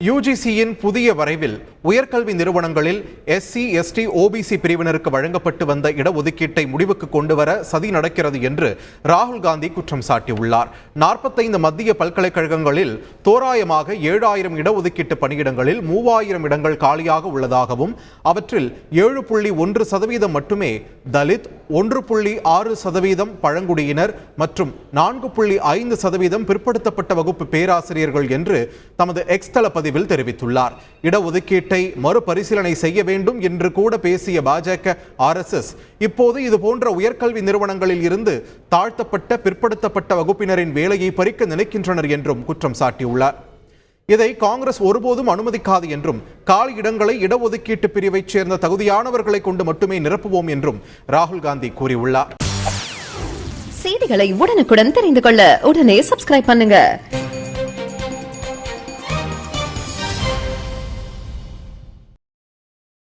யுஜிசியின் புதிய வரைவில் உயர்கல்வி நிறுவனங்களில் எஸ்சி எஸ்டி ஓபிசி பிரிவினருக்கு வழங்கப்பட்டு வந்த இடஒதுக்கீட்டை முடிவுக்கு கொண்டுவர சதி நடக்கிறது என்று ராகுல் காந்தி குற்றம் சாட்டியுள்ளார். நாற்பத்தைந்து மத்திய பல்கலைக்கழகங்களில் தோராயமாக ஏழாயிரம் இடஒதுக்கீட்டு பணியிடங்களில் மூவாயிரம் இடங்கள் காலியாக உள்ளதாகவும் அவற்றில் ஏழு புள்ளி ஒன்று சதவீதம் மட்டுமே தலித் ஒன்று புள்ளி ஆறு சதவீதம் பழங்குடியினர் மற்றும் நான்கு புள்ளி ஐந்து சதவீதம் பிற்படுத்தப்பட்ட வகுப்பு பேராசிரியர்கள் என்று தமது எக்ஸ் தள பதிவில் தெரிவித்துள்ளார். இடஒதுக்கீட்டை மறுபரிசீலனை செய்ய வேண்டும் என்று கூட பேசிய பாஜக ஆர்எஸ்எஸ் இப்போது இது போன்ற உயர்கல்வி நிறுவனங்களில் இருந்து தாழ்த்தப்பட்ட பிற்படுத்தப்பட்ட வகுப்பினரின் வேலையை பறிக்க நினைக்கின்றனர் என்றும் குற்றம் சாட்டியுள்ளார். இதை காங்கிரஸ் ஒருபோதும் அனுமதிக்காது என்றும் காலி இடங்களை இடஒதுக்கீட்டு பிரிவைச் சேர்ந்த தகுதியானவர்களை கொண்டு மட்டுமே நிரப்புவோம் என்றும் ராகுல் காந்தி கூறியுள்ளார். செய்திகளை உடனுக்குடன் தெரிந்து கொள்ள உடனே சப்ஸ்கிரைப் பண்ணுங்க.